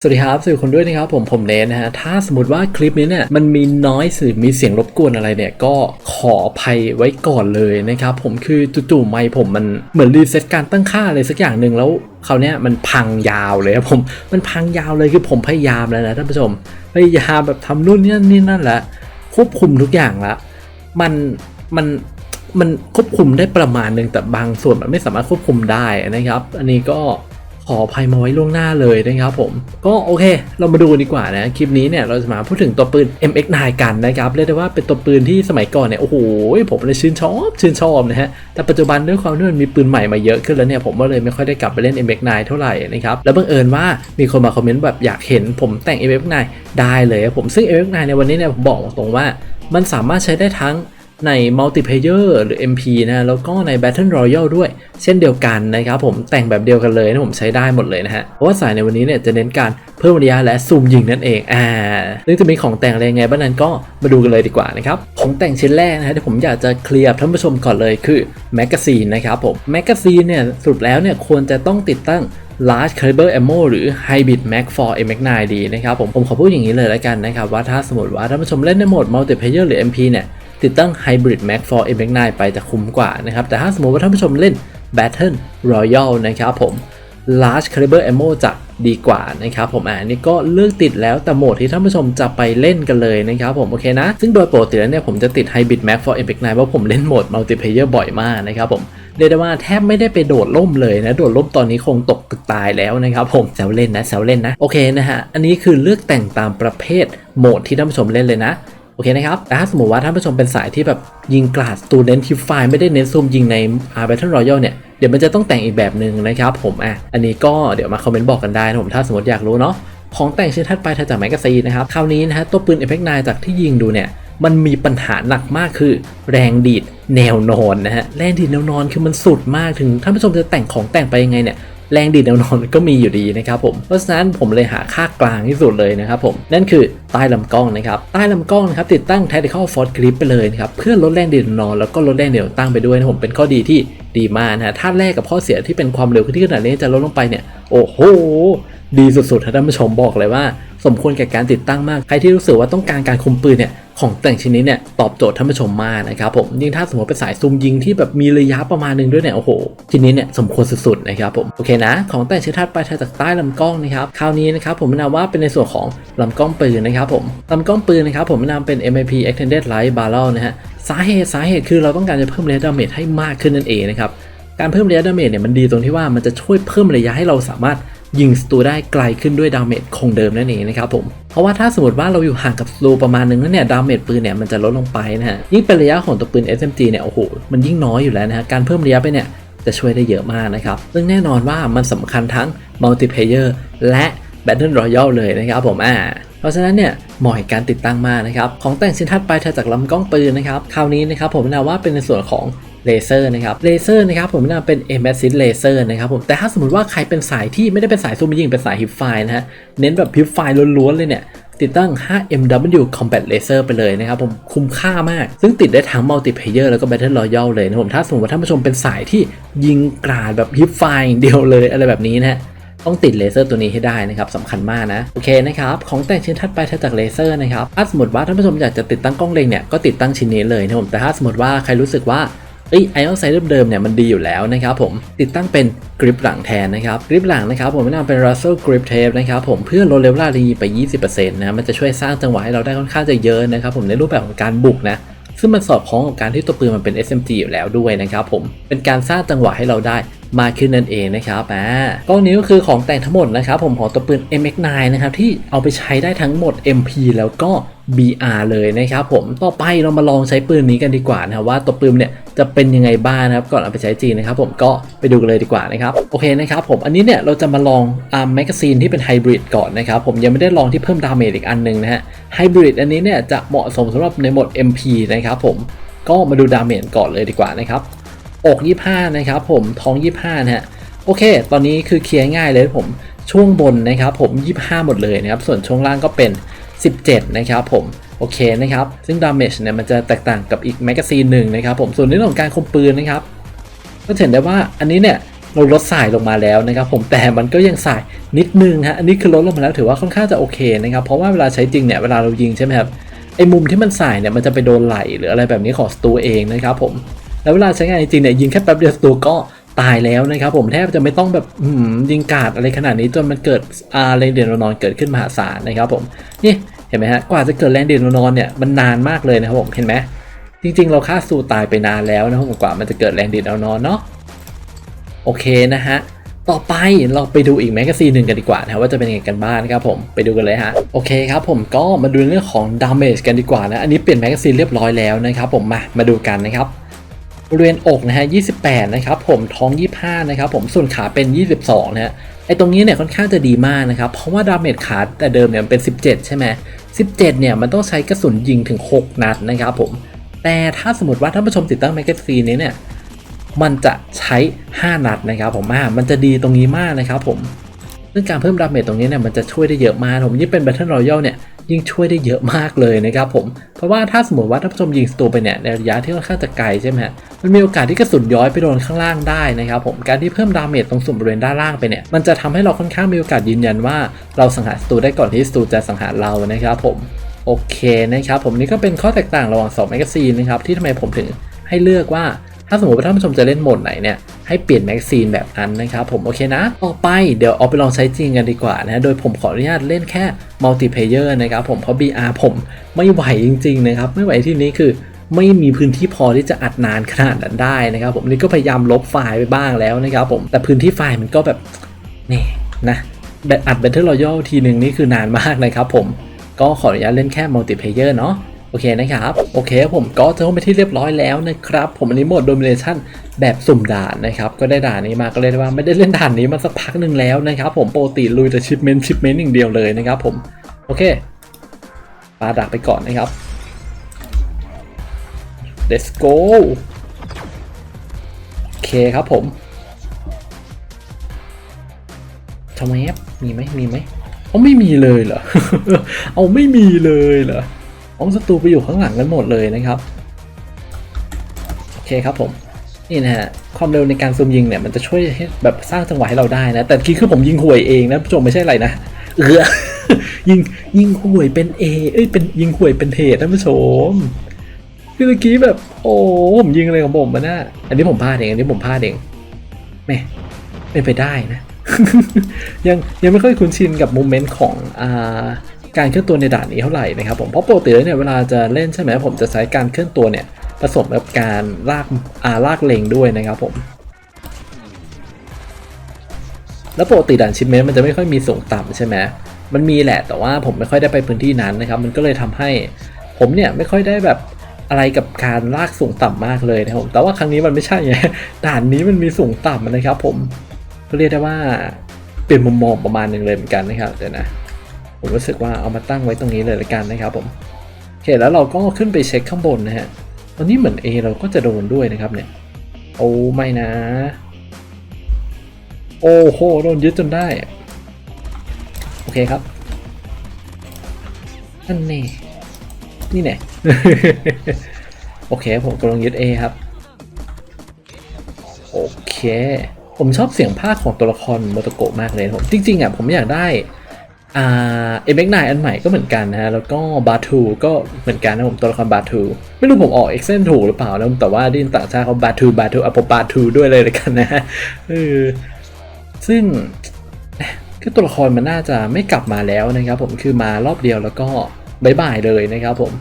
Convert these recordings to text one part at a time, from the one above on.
สวัสดีครับสวัสดีคนด้วยนะครับผมผมเนนนะฮะถ้าสมมติว่าคลิปนี้เนี่ยมันมีน้อยสื่อมีเสียงรบกวนอะไรเนี่ยก็ขออภัยไว้ก่อนเลยนะครับผมคือจู่ๆไมค์ผมมันเหมือนรีเซ็ตการตั้งค่าอะไรสักอย่างหนึ่งแล้วคราวนี้มันพังยาวเลยครับผมมันพังยาวเลยคือผมพยายามแล้วนะท่านผู้ชมพยายามแบบทำนู่นนี่นี่นั่นแหละควบคุมทุกอย่างละมันมันมันควบคุมได้ประมาณหนึ่งแต่บางส่วนมันไม่สามารถควบคุมได้นะครับ อันนี้ก็ ขออภัยมาไว้ล่วงหน้าเลยนะครับผม ก็โอเค เรามาดูดีกว่านะ คลิปนี้เนี่ยเราจะมาพูดถึงตัวปืน MX9 กันนะครับเรียกได้ว่าเป็นตัวปืนที่สมัยก่อนเนี่ยโอ้โหผมเลยชื่นชอบชื่นชอบนะฮะแต่ปัจจุบันด้วยความที่มันมีปืนใหม่มาเยอะขึ้นแล้วเนี่ยผมก็เลยไม่ค่อยได้กลับไปเล่น MX9 เท่าไหร่นะครับแล้วบังเอิญว่ามีคนมาคอมเมนต์แบบอยากเห็นผมแต่ง MX9 ได้เลยผมซึ่ง MX9 ในวันนี้เนี่ยผมบอกตรงว่า มันสามารถใช้ได้ทั้ง ใน multiplayer หรือ MP นะแล้วก็ใน Battle Royale ด้วย เช่นเดียวกันนะครับผมแต่งแบบเดียวกันเลยนะผมใช้ได้หมดเลยนะฮะ เพราะว่าสายในวันนี้เนี่ยจะเน้นการเพิ่มระยะและซูมยิงนั่นเองอ่าซึ่องจะมีของแต่งอะไรยังไงบ้างนั้นก็มาดูกันเลยดีกว่านะครับของแต่งชิ้นแรกนะฮะที่ผมอยากจะเคลียร์ท่านผู้ชมก่อนเลยคือแมกกาซีนนะครับผมแมกกาซีนเนี่ยสรุดแล้วเนี่ยควรจะต้องติดตั้ง large caliber ammo หรือ hybrid mag for MX9 ดีนะครับผมผมขอพูดอย่างนี้เลยแล้วกันนะครับว่าถ้าสมมติว่าท่านผู้ชมเล่นในโหมด multiplayer หรือ MP เนี่ย ติดตั้ง Hybrid Mag for MX9 ไปจะคุ้มกว่านะครับ แต่ถ้าสมมติว่าท่านผู้ชมเล่น Battle Royale นะครับผม Large Caliber Ammo จะดีกว่านะครับผมอ่านี่ก็เลือกติดแล้วแต่โหมดที่ท่านผู้ชมจะไปเล่นกันเลยนะครับผมโอเคนะ ซึ่งโดยปกติแล้วเนี่ยผมจะติด Hybrid Mag for MX9 เพราะผมเล่นโหมด Multiplayer บ่อยมากนะครับผมเรียกได้ว่าแทบไม่ได้ไปโดดล่มเลยนะ โดดล่มตอนนี้คงตกตึกตายแล้วนะครับผมแซวเล่นนะแซวเล่นนะโอเคนะฮะอันนี้คือเลือกแต่งตามประเภทโหมดที่ท่านผู้ชมเล่นเลยนะ โอเคนะครับแต่ถ้าสมมติว่าท่านผู้ชมเป็นสายที่แบบยิงกราดตูเน้นทิฟไฟไม่ได้เน้นซูมยิงใน R Battle Royale เนี่ย เดี๋ยวมันจะต้องแต่งอีกแบบหนึ่งนะครับผมอะ อันนี้ก็เดี๋ยวมาคอมเมนต์บอกกันได้นะผมถ้าสมมติอยากรู้เนาะ ของแต่งชิ้นถัดไปถัดจากแมกกาซีนนะครับ คราวนี้นะฮะตัวปืน FX9 จากที่ยิงดูเนี่ย มันมีปัญหาหนักมากคือ แรงดีดแนวนอนนะฮะ แรงดีดแนวนอนคือมันสุดมากถึงท่านผู้ชมจะแต่งของแต่งไปยังไงเนี่ย แรงดีดแนวนอนก็มีอยู่ดีนะครับผมเพราะฉะนั้นผมเลยหาค่ากลางที่สุดเลยนะครับผมนั่นคือใต้ลำกล้องนะครับใต้ลำกล้องนะครับติดตั้ง Tactical Force Grip ไปเลยนะครับเพื่อลดแรงดีดแนวนอนแล้วก็ลดแรงเดี่ยวตั้งไปด้วยนะผมเป็นข้อดีที่ ดีมากนะฮะถ้าแรกกับข้อเสียที่เป็นความเร็วที่ขนาดนี้จะลดลงไปเนี่ยโอ้โหดีสุดๆท่านผู้ชมบอกเลยว่า สมควรแก่การติดตั้งมาก ใครที่รู้สึกว่าต้องการการคุมปืนเนี่ยของแต่งชิ้นนี้เนี่ยตอบโจทย์ท่านผู้ชมมากนะครับผมยิ่งถ้าสมมติเป็นสายซูมยิงที่แบบมีระยะประมาณหนึงด้วยเนี่ยโอ้โหชิ้นนี้เนี่ยสมควรสุดๆนะครับผมโอเคนะ ของแต่งชิ้นถัดไปถัดจากใต้ลำกล้องนะครับคราวนี้นะครับผมแนะนำว่าเป็นในส่วนของลำกล้องปืนนะครับผมลำกล้องปืนนะครับผมแนะนำเป็น MAP Extended Light Barrel นะฮะสาเหตุสาเหตุคือเราต้องการจะเพิ่มระยะดาเมจให้มากขึ้นนั่นเองนะครับ การเพิ่มระยะดาเมจเนี่ยมันดีตรงที่ว่ามันจะช่วยเพิ่มระยะให้เราสามารถยิงศัตรูได้ไกลขึ้นด้วยดาเมจคงเดิมนั่นเองนะครับผมเพราะว่าถ้าสมมติว่าเราอยู่ห่างกับศัตรูประมาณนึงแล้วเนี่ยดาเมจปืนเนี่ยมันจะลดลงไปนะฮะยิ่งเป็นระยะของตัวปืน SMG เนี่ยโอ้โหมันยิ่งน้อยอยู่แล้วนะฮะการเพิ่มระยะไปเนี่ยจะช่วยได้เยอะมากนะครับซึ่งแน่นอนว่ามันสำคัญทั้ง multiplayer และ Battle Royale เลยนะครับผมอ่า เพราะฉะนั้นเนี่ยเหมาะกับการติดตั้งมากนะครับของแต่งชิ้นถัดไปถัดจากลำกล้องปืนนะครับคราวนี้นะครับผมแนะนำว่าเป็นในส่วนของเลเซอร์นะครับเลเซอร์นะครับผมแนะนำเป็น m s i s Laser นะครับผมแต่ถ้าสมมติว่าใครเป็นสายที่ไม่ได้เป็นสายซูมยิงเป็นสายฮิปไฟนะฮะเน้นแบบฮิปไฟล้วนๆเลยเนี่ยติดตั้ง 5MW Combat Laser ไปเลยนะครับผมคุ้มค่ามาก ซึ่งติดได้ทั้ง Multiplayer แล้วก็ Battle Royale เลยนะผมถ้าสมมติว่าท่านผู้ชมเป็นสายที่ยิงกราดแบบฮิปไฟอย่างเดียวเลยอะไรแบบนี้นะฮะ ต้องติดเลเซอร์ตัวนี้ให้ได้นะครับสำคัญมากนะโอเคนะครับของแต่งชิ้นถัดไปถัดจากเลเซอร์นะครับถ้าสมมติว่าท่านผู้ชมอยากจะติดตั้งกล้องเลงเนี่ยก็ติดตั้งชิ้นนี้เลยนะผมแต่ถ้าสมมติว่าใครรู้สึกว่าเอ้ยไอออนไซด์เดิมๆเนี่ยมันดีอยู่แล้วนะครับผมติดตั้งเป็นกริปหลังแทนนะครับกริปหลังนะครับผมแนะนำเป็น Russell Grip Tape นะครับผมเพื่อลดเลเวลารีไป 20%นะมันจะช่วยสร้างจังหวะให้เราได้ค่อนข้างจะเยอะนะครับผมในรูปแบบของการบุกนะซึ่งมันสอดคล้องกับการที่ตัวปืนมันเป็น SMG อยู่แล้วด้วยนะครับผมเป็นการสร้างจังหวะให้เราได้ มากขึ้นนั่นเองนะครับอ่ากล้องนี้ก็คือของแต่งทั้งหมดนะครับผมของตัวปืน MX9 นะครับที่เอาไปใช้ได้ทั้งหมด MP แล้วก็ BR เลยนะครับผมต่อไปเรามาลองใช้ปืนนี้กันดีกว่านะครับว่าตัวปืนเนี่ยจะเป็นยังไงบ้างนะครับก่อนเอาไปใช้จริงนะครับผมก็ไปดูกันเลยดีกว่านะครับโอเคนะครับผมอันนี้เนี่ยเราจะมาลองอาร์มแมกกาซีนที่เป็นไฮบริดก่อนนะครับผมยังไม่ได้ลองที่เพิ่มดาเมจอีกอันหนึงนะฮะไฮบริดอันนี้เนี่ยจะเหมาะสมสำหรับในโหมด MP นะครับผมก็มาดูดาเมจก่อนเลยดีกว่านะครับ อก25นะครับผมท้อง 25นะฮะโอเค ตอนนี้คือเคลียร์ง่ายเลยผมช่วงบนนะครับผม 25 หมดเลยนะครับส่วนช่วงล่างก็เป็น 17 นะครับผมโอเคนะครับ ซึ่งดาเมจเนี่ยมันจะแตกต่างกับอีกแมกกาซีนหนึ่งนะครับผมส่วนเรื่องของการคมปืนนะครับก็เห็นได้ว่าอันนี้เนี่ยเราลดสายลงมาแล้วนะครับผมแต่มันก็ยังสายนิดนึงฮะอันนี้คือลดลงมาแล้วถือว่าค่อนข้างจะโอเคนะครับเพราะว่าเวลาใช้จริงเนี่ยเวลาเรายิงใช่ไหมครับไอ้มุมที่มันสายเนี่ยมันจะไปโดนไหลหรืออะไรแบบนี้ของสตูเองนะครับผม แล้วเวลาใช้งานจริงเนี่ยยิงแค่แป๊บเดียวสตูก็ตายแล้วนะครับผมแทบจะไม่ต้องแบบยิงกาดอะไรขนาดนี้จนมันเกิดอาแรงเด่นนอนเกิดขึ้นมหาศาลนะครับผมนี่เห็นไหมฮะกว่าจะเกิดแรงเด่นนอนเนี่ยมันนานมากเลยนะครับผมเห็นไหมจริง ๆ เราฆ่าซูตายไปนานแล้วนะครับกว่ามันจะเกิดแรงดีดเอานอนเนาะโอเคนะฮะต่อไปเราไปดูอีกแมกกาซีนหนึ่งกันดีกว่านะว่าจะเป็นยังไงกันบ้างนะครับผมไปดูกันเลยฮะโอเคครับผมก็มาดูเรื่องของดาเมจกันดีกว่านะอันนี้เปลี่ยนแมกกาซีนเรียบร้อยแล้วนะครับผมมามาดูกันนะครับ บริเวณอกนะฮะ 28 นะครับ ผมท้อง 25 นะครับ ผมส่วนขาเป็น 22 นะฮะ ไอตรงนี้เนี่ยค่อนข้างจะดีมากนะครับ เพราะว่าดาเมจขาแต่เดิมเนี่ยเป็น 17 ใช่ไหม 17 เนี่ยมันต้องใช้กระสุนยิงถึง 6 นัดนะครับผม แต่ถ้าสมมติว่าท่านผู้ชมติดตั้งแมกกาซีนนี้เนี่ย มันจะใช้ 5 นัดนะครับผมอ่ามันจะดีตรงนี้มากนะครับผม ซึ่งการเพิ่มดาเมจตรงนี้เนี่ยมันจะช่วยได้เยอะมากผมยิ่งเป็น Battle Royale เนี่ย ยิ่งช่วยได้เยอะมากเลยนะครับผมเพราะว่าถ้าสมมติว่าท่านผู้ชมยิงสตูไปเนี่ยในระยะที่ค่อนข้างจะไกลใช่ไหมฮะมันมีโอกาสที่กระสุนย้อยไปโดนข้างล่างได้นะครับผมการที่เพิ่มดาเมจตรงส่วนบริเวณด้านล่างไปเนี่ยมันจะทำให้เราค่อนข้างมีโอกาสยืนยันว่าเราสังหารสตูได้ก่อนที่สตูจะสังหารเรานะครับผมโอเคนะครับผมนี่ก็เป็นข้อแตกต่างระหว่าง2แมกกาซีนนะครับที่ทำไมผมถึงให้เลือกว่าถ้าสมมติว่าท่านผู้ชมจะเล่นโหมดไหนเนี่ย ให้เปลี่ยนแมกกซีนแบบนั้นนะครับผมโอเคนะ ต่อไปเดี๋ยวเอาไปลองใช้จริงกันดีกว่านะโดยผมขออนุญาตเล่นแค่มัลติเพเยอร์นะครับผมเพราะ BR ผมไม่ไหวจริงๆนะครับไม่ไหวที่นี้คือไม่มีพื้นที่พอที่จะอัดนานขนาดนั้นได้นะครับ ผมนี่ก็พยายามลบไฟล์ไปบ้างแล้วนะครับผมแต่พื้นที่ไฟล์มันก็แบบนี่นะแบบอัด Battle Royale ทีหนึ่งนี่คือนานมากนะครับผมก็ขออนุญาตเล่นแค่มัลติเพเยอร์เนาะโอเคนะครับ โอเคผมก็จะเข้าไปที่เรียบร้อยแล้วนะครับ ผมอันนี้โหมด Domination แบบสุ่มด่านนะครับก็ได้ด่านนี้มาก็เลยว่าไม่ได้เล่นด่านนี้มาสักพักหนึ่งแล้วนะครับผมโปกติลุยแต่ชิปเมนชิปเมนอย่างเดียวเลยนะครับผมโอเคปาดักไปก่อนนะครับ let's go โอเคครับผมทำไมครับมีไหมมีไหมเอาไม่มีเลยเหรอ เอาไม่มีเลยเหรอเอาศัตรูไปอยู่ข้างหลังกันหมดเลยนะครับ โอเคครับผม นี่นะฮะความเร็วในการซูมยิงเนี่ยมันจะช่วยให้แบบสร้างจังหวะให้เราได้นะ แต่กี้คือผมยิงห่วยเองนะผู้ชมไม่ใช่อะไรนะเออยิงยิงห่วยเป็นเอเอ้ยเป็นยิงห่วยเป็นเหตุท่นผู้ชมคือเมื่อกี้แบบ โอ้ผมยิงอะไรของผมมาน่ะอันนี้ผมพลาดเองอันนี้ผมพลาดเองแม่เป็นไปได้นะ ยังยังไม่ค่อยคุ้นชินกับโมเมนต์ของอ่าการเคลื่อนตัวในด่านนี้เท่าไหร่นะครับผมเพราะปกติเนี่ยเวลาจะเล่นใช่ไหมผมจะใช้การเคลื่อนตัวเนี่ย ผสมกับการลากอาลากเลงด้วยนะครับผม แล้วปกติด่านชิปเมนต์มันจะไม่ค่อยมีสูงต่ำใช่ไหมมันมีแหละแต่ว่าผมไม่ค่อยได้ไปพื้นที่นั้นนะครับ มันก็เลยทำให้ผมเนี่ยไม่ค่อยได้แบบอะไรกับการลากสูงต่ำมากเลยนะครับผมแต่ว่าครั้งนี้มันไม่ใช่ไงด่านนี้มันมีสูงต่ำนะครับ ผมก็เรียกได้ว่าเปลี่ยนมุมมองประมาณหนึ่งเลยเหมือนกันนะครับเดี๋ยวนะผมรู้สึกว่าเอามาตั้งไว้ตรงนี้เลยละกันนะครับผมโอเคแล้วเราก็ขึ้นไปเช็คข้างบนนะฮะ ตอนนี้เหมือน A เราก็จะโดนด้วยนะครับเนี่ย โอ้ไม่นะ โอ้โหโดนยึดจนได้ โอเคครับนั่นแน่นี่แน่โอเคผมกำลังยึด A ครับ โอเค ผมชอบเสียงภาคของตัวละครโมโตโกะมากเลยผมจริงๆอะผมอยากได้ อ่าเอ็มเอ็กไนอันใหม่ก็เหมือนกันนะฮะ แล้วก็บาทูก็เหมือนกันนะผมตัวละครบาทูไม่รู้ผมออกเอ็กเซนถูกหรือเปล่านะแต่ว่าดินต่างชาติเขาบาทูบาทูอะผมบาทูด้วยเลยเลยกันนะฮะเออซึ่งคือตัวละครมันน่าจะไม่กลับมาแล้วนะครับผมคือมารอบเดียวแล้วก็บายบายเลยนะครับผม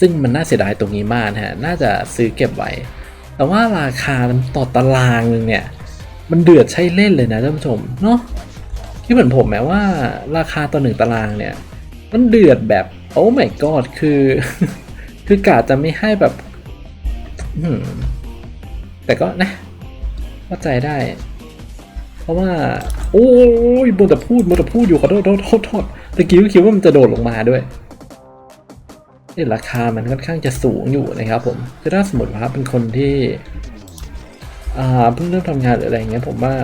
ซึ่งมันน่าเสียดายตรงนี้มากนะฮะน่าจะซื้อเก็บไว้ แต่ว่าราคาต่อตารางนึงเนี่ย มันเดือดใช่เล่นเลยนะท่านผู้ชมเนาะ คิดเหมือนผมแม้ว่าราคาต่อหนึ่งตารางเนี่ย มันเดือดแบบ โอ้ my god คือ คือกาจะไม่ให้แบบแต่ก็นะเข้าใจได้ เพราะว่า โอ้ยโมวแต่พูดโมวแต่พูดอยู่ขอโทษโทษโทษโทษตะกี้ก็คิดว่ามันจะโดดลงมาด้วยนี่ราคามันค่อนข้างจะสูงอยู่นะครับผมคือถ้าสมมติว่าเป็นคนที่ อ่าเพิ่งเริ่มทำงานหรืออะไรเงี้ยผมว่า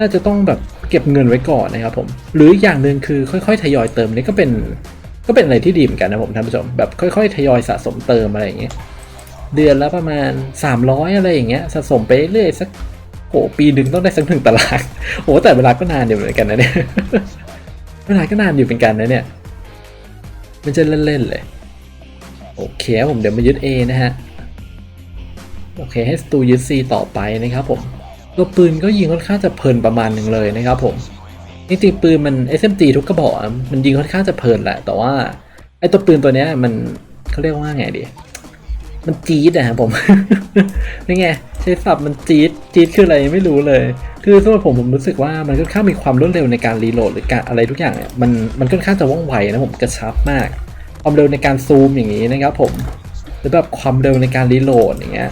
น่าจะต้องแบบเก็บเงินไว้ก่อนนะครับผม หรืออย่างหนึ่งคือค่อยๆทยอยเติมนี่ก็เป็นก็เป็นอะไรที่ดีเหมือนกันนะผมท่านผู้ชมแบบค่อย ๆ ทยอยสะสมเติมอะไรอย่างเงี้ยเดือนละประมาณ 300 อะไรอย่างเงี้ยสะสมไปเรื่อยสักโอ้ปีหนึ่งต้องได้สักหนึ่งตารางโอ้แต่เวลาก็นานอยู่เหมือนกันนะเนี่ยเวลาก็นานอยู่เป็นกันนะเนี่ยไม่ใช่เล่นๆเลยโอเคผมเดี๋ยวมายึด A นะฮะโอเคให้สตูยึด C ต่อไปนะครับผม ตัวปืนก็ยิงค่อนข้างจะเพลินประมาณหนึ่งเลยนะครับผมจริงๆปืนมัน SMG ทุกกระบอกมันยิงค่อนข้างจะเพลินแหละ แต่ว่าไอตัวปืนตัวเนี้ยมันเขาเรียกว่าไงดี มันจี๊ดอะครับผมนี่ไงใช้ศัพท์มันจี๊ดจี๊ดคืออะไรไม่รู้เลย คือสำหรับผมผมรู้สึกว่ามันค่อนข้างมีความรวดเร็วในการรีโหลดหรือการอะไรทุกอย่างเนี่ยมันมันค่อนข้างจะว่องไวนะผมกระชับมากความเร็วในการซูมอย่างนี้นะครับผมหรือแบบความเร็วในการรีโหลดอย่างเงี้ย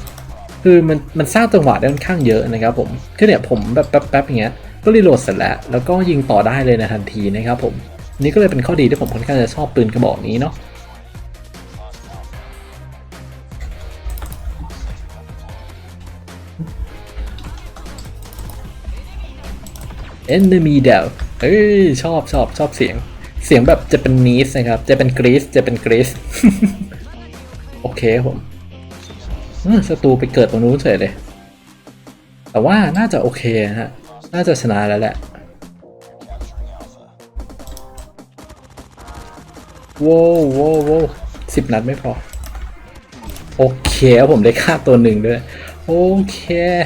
คือมันมันสร้างจังหวะได้ค่อนข้างเยอะนะครับผมคือเนี่ยผมแบบแป๊บๆอย่างเงี้ยก็รีโหลดเสร็จแล้วแล้วก็ยิงต่อได้เลยในทันทีนะครับผมนี่ก็เลยเป็นข้อดีที่ผมค่อนข้างจะชอบปืนกระบอกนี้เนาะ Enemy Down เอ้ยชอบชอบชอบเสียง เสียงแบบจะเป็นนีสนะครับ จะเป็นกรีซจะเป็นกรีซโอเคผม ศัตรูไปเกิดตรงนู้นเฉยเลย แต่ว่าน่าจะโอเคนะฮะ น่าจะชนะแล้วแหละโว้วโว้วโว้วสิบนัดไม่พอ โอเคผมได้ฆ่าตัวหนึ่งด้วย โอเค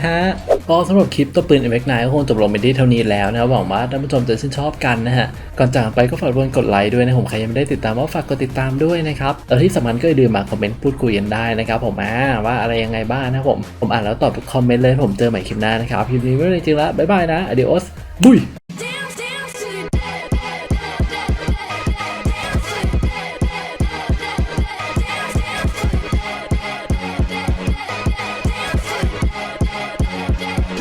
ฮะ ก็สำหรับคลิปตัวปืน MX9 ก็คงจบลงไปที่เท่านี้แล้วนะครับหวังว่าท่านผู้ชมจะชื่นชอบกันนะฮะ ก่อนจากไปก็ฝากรบกวนกดไลค์ด้วยนะผมใครยังไม่ได้ติดตามก็ฝากกดติดตามด้วยนะครับแล้วที่สำคัญก็อย่าลืมมาคอมเมนต์พูดคุยกันได้นะครับผมอ่าว่าอะไรยังไงบ้างนะผม ผมอ่านแล้วตอบทุกคอมเมนต์เลยผมเจอใหม่คลิปหน้านะครับคลิปนี้ไม่ได้จริงแล้วบ๊ายบายนะอดิโอสบุย